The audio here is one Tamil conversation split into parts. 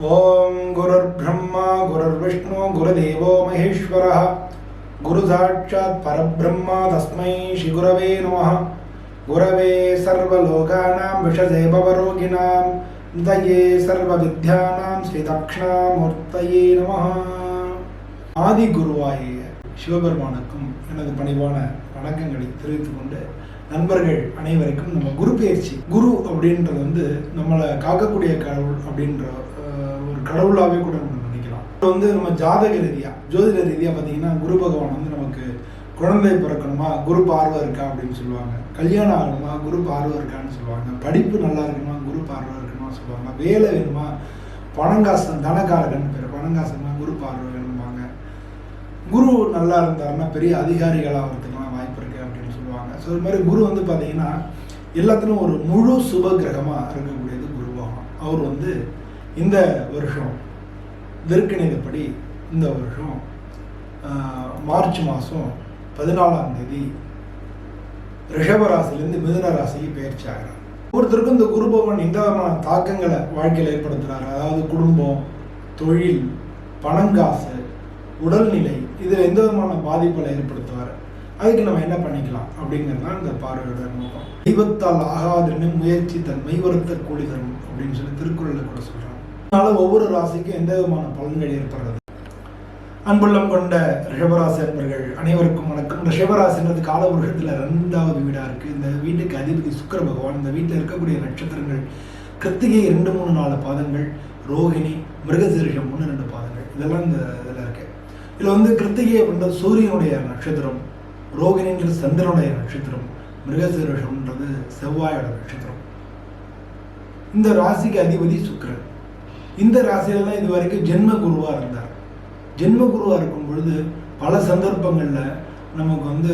ஓம் குருர் பிரம்மா குருர் விஷ்ணு குருதேவோ மகேஸ்வர. குரு சாட்சாத் பரபிரம்மா தஸ்மை ஸ்ரீகுரவே நம குரவே சர்வலோகானாம் விஷதே பவரோகிணாம் தயே சர்வ வித்யானாம் ஸ்ரீ தக்ஷணாமூர்த்தயே நம ஆதி குருவாய சிவபெருமானுக்கும் எனது பணிவான வணக்கங்களை தெரிவித்துக் கொண்டு நண்பர்கள் அனைவருக்கும் நம்ம குரு பயிற்சி குரு அப்படின்றது வந்து நம்மளை காக்கக்கூடிய கடவுள் அப்படின்ற கடவுளாகவே கூட நம்ம நினைக்கலாம். இது வந்து நம்ம ஜாதக ரீதியா ஜோதிட ரீதியா பார்த்தீங்கன்னா குரு பகவான் வந்து நமக்கு குழந்தை பிறக்கணுமா குரு பார்வை இருக்கா அப்படின்னு சொல்லுவாங்க. கல்யாணம் ஆகணுமா குரு பார்வை இருக்கான்னு சொல்லுவாங்க. படிப்பு நல்லா இருக்கணுமா குரு பார்வை இருக்கணுமா சொல்லுவாங்க. வேலை வேணுமா பணங்காசன் தனகாரகன் பேர் பணங்காசன்னா குரு பார்வை வேணுமாங்க குரு நல்லா இருந்தாருன்னா பெரிய அதிகாரிகளாக ஆகிறதுக்குலாம் வாய்ப்பு இருக்கு அப்படின்னு சொல்லுவாங்க. ஸோ இது மாதிரி குரு வந்து பார்த்தீங்கன்னா எல்லாத்துலையும் ஒரு முழு சுப கிரகமாக இருக்கக்கூடியது குரு பகவான். அவர் வந்து இந்த வருஷம் விற்கணிதப்படி இந்த வருஷம் மார்ச் மாதம் பதினாலாம் தேதி ரிஷபராசிலேருந்து மிதுன ராசிக்கு பயிற்சி ஆகிறார். ஒருத்தருக்கும் இந்த குரு பகவான் எந்த விதமான தாக்கங்களை வாழ்க்கையில் ஏற்படுத்துகிறார் அதாவது குடும்பம் தொழில் பணங்காசு உடல்நிலை இதில் எந்த விதமான பாதிப்புகளை ஏற்படுத்துவார்? அதுக்கு நம்ம என்ன பண்ணிக்கலாம் அப்படிங்கிறது தான் இந்த பார்வையோட நோக்கம். தெய்வத்தால் ஆகாதுன்னு முயற்சி தன் மெய்வருத்த கூலி தரும் அப்படின்னு சொல்லி திருக்குறளில் கூட சொல்கிறாங்க அதனால ஒவ்வொரு ராசிக்கும் எந்த விதமான பலன்கள் ஏற்படுறது? அன்புள்ளம் கொண்ட ரிஷபராசி அன்பர்கள் அனைவருக்கும் வணக்கம். ரிஷபராசின்றது காலபுருஷத்தில் ரெண்டாவது வீடாக இருக்குது இந்த வீட்டுக்கு அதிபதி சுக்கிர பகவான் இந்த வீட்டில் இருக்கக்கூடிய நட்சத்திரங்கள் கிருத்திகை ரெண்டு மூணு நாலு பாதங்கள் ரோகிணி மிருகசீரிஷம் ஒன்று ரெண்டு பாதங்கள் இதெல்லாம் இந்த இதில் இருக்கு. இதில் வந்து கிருத்திகை அப்படின்றது சூரியனுடைய நட்சத்திரம் ரோகிணின்றது சந்திரனுடைய நட்சத்திரம் மிருகசீரிஷம்ன்றது செவ்வாயோட நட்சத்திரம். இந்த ராசிக்கு அதிபதி சுக்கிரன். இந்த ராசியில தான் இது வரைக்கும் ஜென்ம குருவாக இருந்தார். ஜென்ம குருவாக இருக்கும் பொழுது பல சந்தர்ப்பங்களில் நமக்கு வந்து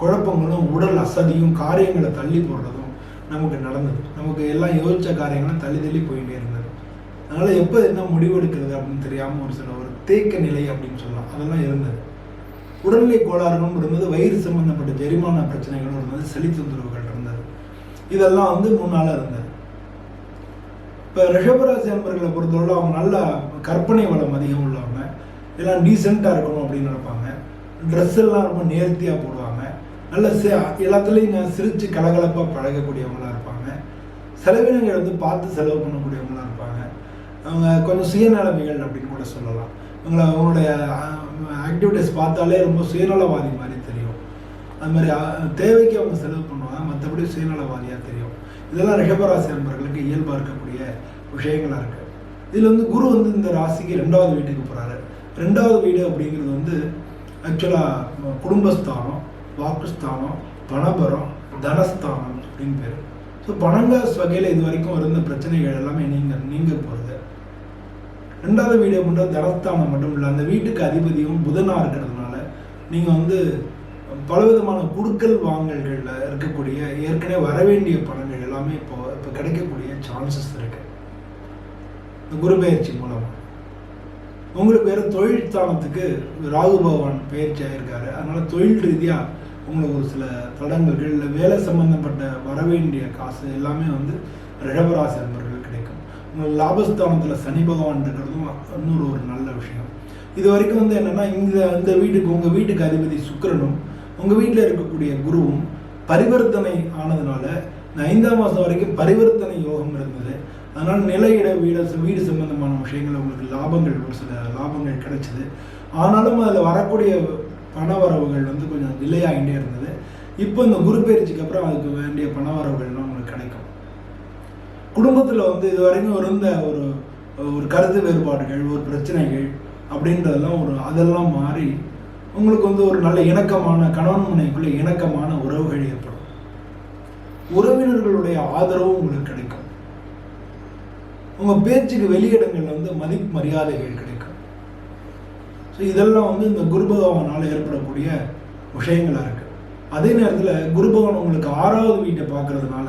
குழப்பங்களும் உடல் அசதியும் காரியங்களை தள்ளி போடுறதும் நமக்கு நடந்தது. நமக்கு எல்லாம் யோசித்த காரியங்களும் தள்ளி தள்ளி போயிட்டே இருந்தது. அதனால் எப்போ என்ன முடிவெடுக்கிறது அப்படின்னு தெரியாமல் ஒரு சில ஒரு தேக்க நிலை அப்படின்னு சொல்லலாம். அதெல்லாம் இருந்தது. உடல்நிலை கோளாறுகளும் இருந்தது. வயிறு சம்பந்தப்பட்ட ஜெரிமான பிரச்சனைகளும் இருந்தது. சளி தொந்தரவுகள் இருந்தது. இதெல்லாம் வந்து முன்னால் இருந்தது. இப்போ ரிஷபராசி அன்பர்களை பொறுத்தவரை அவங்க நல்லா கற்பனை வளம் அதிகம் உள்ளவங்க. எல்லாம் டீசெண்டாக இருக்கணும் அப்படின்னு நினைப்பாங்க. ட்ரெஸ் எல்லாம் ரொம்ப நேர்த்தியாக போடுவாங்க. நல்ல சே எல்லாத்துலேயும் சிரித்து கலகலப்பாக பழகக்கூடியவங்களாக இருப்பாங்க. செலவினங்கள் வந்து பார்த்து செலவு பண்ணக்கூடியவங்களா இருப்பாங்க. அவங்க கொஞ்சம் சுயநலமைகள் அப்படின்னு கூட சொல்லலாம். இவங்களை அவங்களுடைய ஆக்டிவிட்டிஸ் பார்த்தாலே ரொம்ப சுயநலவாதி மாதிரி தெரியும். அது மாதிரி தேவைக்கு அவங்க செலவு பண்ணுவாங்க. மற்றபடி சுயநலவாதியாக தெரியும். இதெல்லாம் ரிஷபராசி நண்பர்களுக்கு இயல்பாக இருக்கக்கூடிய விஷயங்களாக இருக்கு. இதில் வந்து குரு வந்து இந்த ராசிக்கு ரெண்டாவது வீட்டுக்கு போகிறாரு ரெண்டாவது வீடு அப்படிங்கிறது வந்து ஆக்சுவலாக குடும்பஸ்தானம் வாக்குஸ்தானம் பணபரம் தனஸ்தானம் அப்படின்னு பேர். ஸோ பணங்கள் வகையில் இது வரைக்கும் இருந்த பிரச்சனைகள் எல்லாமே நீங்க நீங்க போகிறது ரெண்டாவது வீடு அப்படின்ற தனஸ்தானம் மட்டும் இல்லை அந்த வீட்டுக்கு அதிபதியும் புதனாக இருக்கிறதுனால நீங்கள் வந்து பலவிதமான குடுக்கல் வாங்கல்களில் இருக்கக்கூடிய ஏற்கனவே வரவேண்டிய பணங்கள் எல்லாமே இப்போ இப்போ கிடைக்கக்கூடிய சான்சஸ் இருக்கு. இந்த குரு பயிற்சி மூலமாக உங்களுக்கு வேறு தொழில் ஸ்தானத்துக்கு ராகு பகவான் பயிற்சி ஆயிருக்காரு. அதனால தொழில் ரீதியாக உங்களுக்கு ஒரு சில தடங்கல்கள் இல்லை வேலை சம்பந்தப்பட்ட வரவேண்டிய காசு எல்லாமே வந்து ரிழவராசி நண்பர்கள் கிடைக்கும். உங்களுக்கு லாபஸ்தானத்தில் சனி பகவான் இருக்கிறதும் இன்னொரு ஒரு நல்ல விஷயம். இது வரைக்கும் வந்து என்னன்னா இந்த இந்த வீட்டுக்கு உங்கள் வீட்டுக்கு அதிபதி சுக்கிரனும் உங்கள் வீட்டில் இருக்கக்கூடிய குருவும் பரிவர்த்தனை ஆனதுனால ஐந்தாம் மாதம் வரைக்கும் பரிவர்த்தனை யோகம் இருந்தது. அதனால் நிலையிட வீடு வீடு சம்பந்தமான விஷயங்கள் உங்களுக்கு லாபங்கள் ஒரு சில லாபங்கள் கிடைச்சிது. ஆனாலும் அதில் வரக்கூடிய பண வரவுகள் வந்து கொஞ்சம் டிலே ஆகிட்டே இருந்தது. இப்போ இந்த குரு பயிற்சிக்கு அப்புறம் அதுக்கு வேண்டிய பண வரவுகள்லாம் உங்களுக்கு கிடைக்கும். குடும்பத்தில் வந்து இது வரைக்கும் இருந்த ஒரு ஒரு கருத்து வேறுபாடுகள் ஒரு பிரச்சனைகள் அப்படின்றதெல்லாம் ஒரு அதெல்லாம் மாறி உங்களுக்கு வந்து ஒரு நல்ல இணக்கமான கணவன் மனைக்குள்ளே இணக்கமான உறவுகள் ஏற்படும். உறவினர்களுடைய ஆதரவும் உங்களுக்கு கிடைக்கும். உங்க பேச்சுக்கு வெளியிடங்கள்ல வந்து மதிப்பு மரியாதைகள் கிடைக்கும். ஸோ இதெல்லாம் வந்து இந்த குரு பகவானால் ஏற்படக்கூடிய விஷயங்களா இருக்கு. அதே நேரத்தில் குரு பகவான் உங்களுக்கு ஆறாவது வீட்டை பார்க்கறதுனால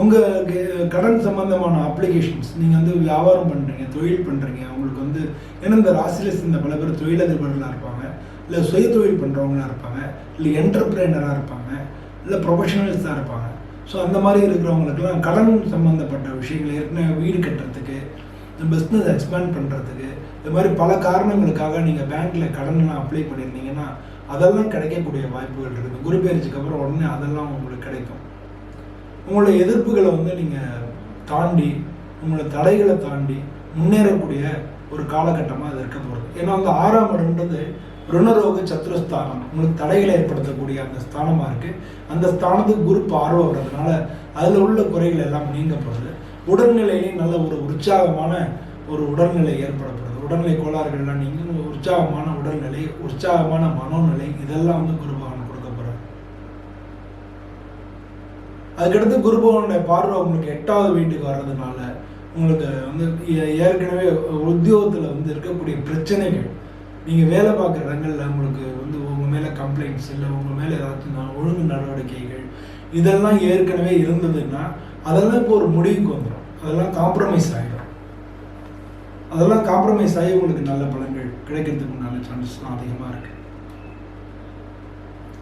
உங்களுக்கு கடன் சம்பந்தமான அப்ளிகேஷன்ஸ் நீங்கள் வந்து வியாபாரம் பண்ணுறீங்க தொழில் பண்ணுறீங்க உங்களுக்கு வந்து ஏன்னா இந்த ராசியில் சேர்ந்த பல பேர் தொழிலதிபர்களாக இருப்பாங்க இல்லை சுய தொழில் பண்ணுறவங்களா இருப்பாங்க இல்லை என்டர்பிரைனராக இருப்பாங்க இல்லை ப்ரொஃபஷனல்ஸ் தான் இருப்பாங்க. ஸோ அந்த மாதிரி இருக்கிறவங்களுக்குலாம் கடன் சம்மந்தப்பட்ட விஷயங்கள் ஏற்கனவே வீடு கட்டுறதுக்கு இந்த பிஸ்னஸ் எக்ஸ்பேண்ட் பண்ணுறதுக்கு இது மாதிரி பல காரணங்களுக்காக நீங்கள் பேங்க்கில் கடன்லாம் அப்ளை பண்ணியிருந்தீங்கன்னா அதெல்லாம் கிடைக்கக்கூடிய வாய்ப்புகள் இருக்குது குரு பயிற்சிக்கு அப்புறம் உடனே அதெல்லாம் உங்களுக்கு கிடைக்கும். உங்களுடைய எதிர்ப்புகளை வந்து நீங்கள் தாண்டி உங்களோட தடைகளை தாண்டி முன்னேறக்கூடிய ஒரு காலகட்டமாக அது இருக்க போகிறது ஏன்னா அந்த ஆறாம் இடம்ன்றது ருணரோக சத்துருஸ்தானம் உங்களுக்கு தடைகளை ஏற்படுத்தக்கூடிய அந்த ஸ்தானமாக இருக்குது அந்த ஸ்தானத்துக்கு குரு பார்வை வர்றதுனால அதில் உள்ள குறைகள் எல்லாம் நீங்க போகுது உடல்நிலையிலையும் நல்ல ஒரு உற்சாகமான ஒரு உடல்நிலை ஏற்படப்படுது. உடல்நிலை கோளாறுகள்லாம் நீங்கள் உற்சாகமான உடல்நிலை உற்சாகமான மனோநிலை இதெல்லாம் வந்து குரு பகவான் கொடுக்க போகிறார் அதுக்கடுத்து குரு பகவானுடைய பார்வை உங்களுக்கு எட்டாவது வீட்டுக்கு வர்றதுனால உங்களுக்கு வந்து ஏ- ஏற்கனவே உத்தியோகத்தில் வந்து இருக்கக்கூடிய பிரச்சனைகள் நீங்கள் வேலை பார்க்குற இடங்களில் உங்களுக்கு வந்து உங்கள் மேலே கம்ப்ளைண்ட்ஸ் இல்லை உங்கள் மேலே ஏதாச்சும் ஒழுங்கு நடவடிக்கைகள் இதெல்லாம் ஏற்கனவே இருந்ததுன்னா அதெல்லாம் இப்போ ஒரு முடிவுக்கு வந்துடும் அதெல்லாம் காம்ப்ரமைஸ் ஆகிடும் அதெல்லாம் காம்ப்ரமைஸ் ஆகி உங்களுக்கு நல்ல பலன்கள் கிடைக்கிறதுக்கு நல்ல சான்சஸ்லாம் அதிகமாக இருக்கு.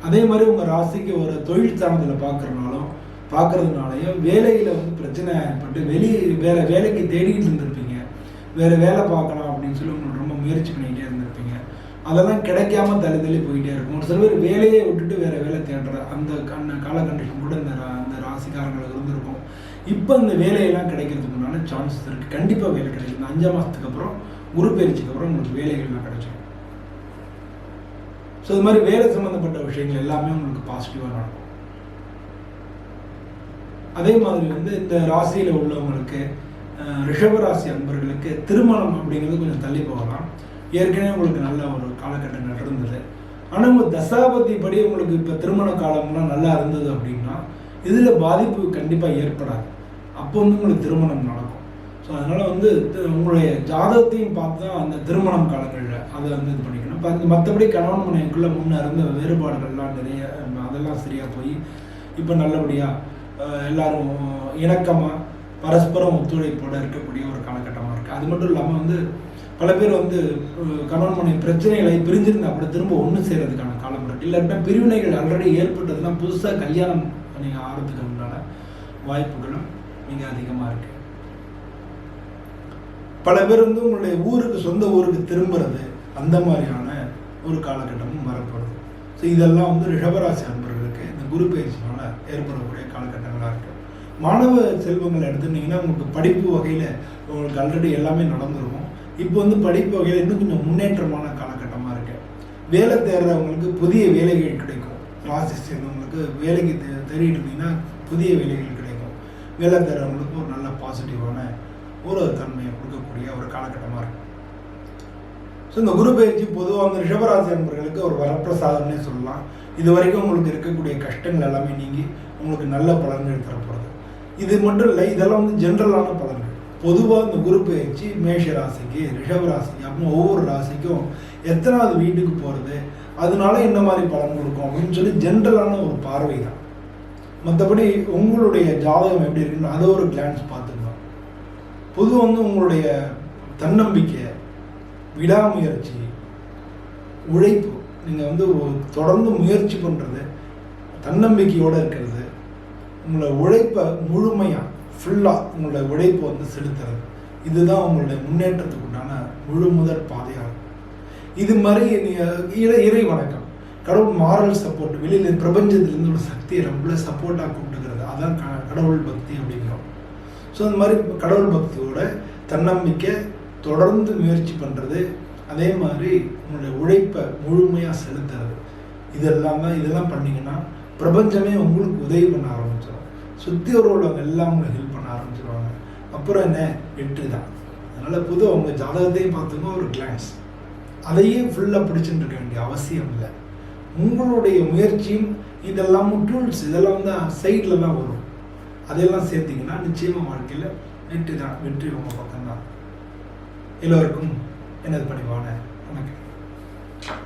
அதே மாதிரி உங்கள் ராசிக்கு ஒரு தொழில் ஸ்தானத்தில் பார்க்குறனாலும் பார்க்கறதுனாலையும் வேலையில் வந்து பிரச்சனை ஏற்பட்டு வெளியே வேறு வேலைக்கு தேடிக்கிட்டு இருந்திருப்பீங்க. வேற வேலை பார்க்கலாம் அப்படின்னு சொல்லி உங்களுக்கு ரொம்ப முயற்சி பண்ணிக்கிட்டே இருந்திருப்பீங்க. அதெல்லாம் கிடைக்காம தள்ளி தள்ளி போயிட்டே இருக்கும். ஒரு சில பேர் வேலையை விட்டுட்டு வேற வேலை தேடுற அந்த கண்ண கால கண்டிஷன் கூட இந்த அந்த ராசிக்காரங்களுக்கு இருந்திருக்கும். இப்போ இந்த வேலையெல்லாம் கிடைக்கிறதுக்கு உண்டான சான்சஸ் இருக்குது கண்டிப்பாக வேலை கிடைக்கும். இந்த அஞ்சாம் மாதத்துக்கு அப்புறம் குரு பயிற்சிக்கு அப்புறம் உங்களுக்கு வேலைகள்லாம் கிடைச்சிடும் ஸோ இது மாதிரி வேலை சம்மந்தப்பட்ட விஷயங்கள் எல்லாமே உங்களுக்கு பாசிட்டிவாக நடக்கும். அதே மாதிரி வந்து இந்த ராசியில் உள்ளவங்களுக்கு ரிஷபராசி அன்பர்களுக்கு திருமணம் அப்படிங்கிறது கொஞ்சம் தள்ளி போகலாம். ஏற்கனவே உங்களுக்கு நல்ல ஒரு காலகட்டம் நடந்தது. ஆனால் உங்கள் தசாபதி படி உங்களுக்கு இப்போ திருமண காலம்லாம் நல்லா இருந்தது அப்படின்னா இதில் பாதிப்பு கண்டிப்பாக ஏற்படாது. அப்போ வந்து உங்களுக்கு திருமணம் நடக்கும். ஸோ அதனால் வந்து உங்களுடைய ஜாதகத்தையும் பார்த்து தான் அந்த திருமணம் காலங்களில் அதை வந்து இது பண்ணிக்கணும். இப்போ மற்றபடி கணவன் மனைவிக்குள்ளே முன்னே இருந்த வேறுபாடுகள்லாம் நிறைய அதெல்லாம் சரியாக போய் இப்போ நல்லபடியாக எல்லாரும் இணக்கமாக பரஸ்பரம் ஒத்துழைப்போடு இருக்கக்கூடிய ஒரு காலகட்டமாக இருக்குது அது மட்டும் இல்லாமல் வந்து பல பேர் வந்து கணவன் மனைவி பிரச்சனைகளை பிரிஞ்சிருந்தா கூட திரும்ப ஒன்று செய்கிறதுக்கான காலம் இருக்குது இல்லாட்டினா பிரிவினைகள் ஆல்ரெடி ஏற்பட்டதுன்னா புதுசாக கல்யாணம் நீங்கள் ஆகிறதுக்கு உண்டான வாய்ப்புகளும் மிக அதிகமாக இருக்குது பல பேர் வந்து உங்களுடைய ஊருக்கு சொந்த ஊருக்கு திரும்புறது அந்த மாதிரியான ஒரு காலகட்டமும் வரப்படுது ஸோ இதெல்லாம் வந்து ரிஷபராசி அன்பர்களுக்கு இந்த குரு பயிற்சினால ஏற்படக்கூடிய காலகட்டங்களாக இருக்குது மாணவ செல்வங்களை எடுத்துட்டிங்கன்னா உங்களுக்கு படிப்பு வகையில் உங்களுக்கு ஆல்ரெடி எல்லாமே நடந்துருக்கும். இப்போ வந்து படிப்பு வகையில் இன்னும் கொஞ்சம் முன்னேற்றமான காலகட்டமாக இருக்குது வேலை தேடுறவங்களுக்கு புதிய வேலைகள் கிடைக்கும். ராசி சேர்ந்தவங்களுக்கு வேலைக்கு தெ தேடிட்டு இருந்தீங்கன்னா புதிய வேலைகள் கிடைக்கும். வேலை தேடுறவங்களுக்கு ஒரு நல்ல பாசிட்டிவான ஒரு தன்மையை கொடுக்கக்கூடிய ஒரு காலகட்டமாக இருக்கும் ஸோ இந்த குரு பயிற்சி பொதுவாக அந்த ரிஷபராசி நண்பர்களுக்கு ஒரு வரப்பிரசாதம்னே சொல்லலாம். இது வரைக்கும் உங்களுக்கு இருக்கக்கூடிய கஷ்டங்கள் எல்லாமே நீங்கி உங்களுக்கு நல்ல பலன்கள் தரப்படுது இது மட்டும் இல்லை இதெல்லாம் வந்து ஜென்ரலான பலன்கள். பொதுவாக இந்த குரு பயிற்சி மேஷ ராசிக்கு ரிஷப ராசிக்கு அப்படின்னு ஒவ்வொரு ராசிக்கும் எத்தனாவது வீட்டுக்கு போகிறது அதனால என்ன மாதிரி பலன் கொடுக்கும் அப்படின்னு சொல்லி ஜென்ரலான ஒரு பார்வை தான் மற்றபடி உங்களுடைய ஜாதகம் எப்படி இருக்குன்னு அதை ஒரு கிளான்ஸ் பார்த்துக்கலாம். பொதுவாக வந்து உங்களுடைய தன்னம்பிக்கை விடாமுயற்சி உழைப்பு நீங்கள் வந்து தொடர்ந்து முயற்சி பண்ணுறது தன்னம்பிக்கையோடு இருக்கிறது உங்களோட உழைப்பை முழுமையாக ஃபுல்லாக உங்களோட உழைப்பை வந்து செலுத்துறது. இதுதான் உங்களுடைய முன்னேற்றத்துக்கு உண்டான முழு முதற் பாதையாக இது மாதிரி நீங்கள் இறை இறை வணக்கம். கடவுள் மாரல் சப்போர்ட் வெளியில் பிரபஞ்சத்திலேருந்து ஒரு சக்தியை நம்மள சப்போர்ட்டாக கூப்பிட்டுக்கிறது. அதான் க- கடவுள் பக்தி அப்படிங்கிறோம். ஸோ அந்த மாதிரி கடவுள் பக்தியோட தன்னம்பிக்கை தொடர்ந்து முயற்சி பண்ணுறது அதே மாதிரி உங்களுடைய உழைப்பை முழுமையாக செலுத்துறது. இதெல்லாம் தான் இதெல்லாம் பண்ணிங்கன்னா பிரபஞ்சமே உங்களுக்கு உதவி பண்ண ஆரம்பிக்கும். சுற்றி உள்ளவங்க எல்லாம் உங்களுக்கு ஹெல்ப் பண்ண ஆரம்பிச்சிருவாங்க. அப்புறம் என்ன? வெற்றி தான். அதனால் புது அவங்க ஜாதகத்தையும் பார்த்துக்கோ ஒரு கிளான்ஸ் அதையே ஃபுல்லாக பிடிச்சிட்டு இருக்க வேண்டிய அவசியம் இல்லை. உங்களுடைய முயற்சியும் இதெல்லாமும் டூல்ஸ் இதெல்லாம் தான் சைடில் தான் வரும். அதையெல்லாம் சேர்த்திங்கன்னா நிச்சயமாக வாழ்க்கையில் வெற்றி தான். வெற்றி உங்கள் பக்கம்தான். எல்லோருக்கும் எனது பணிவான வணக்கம்.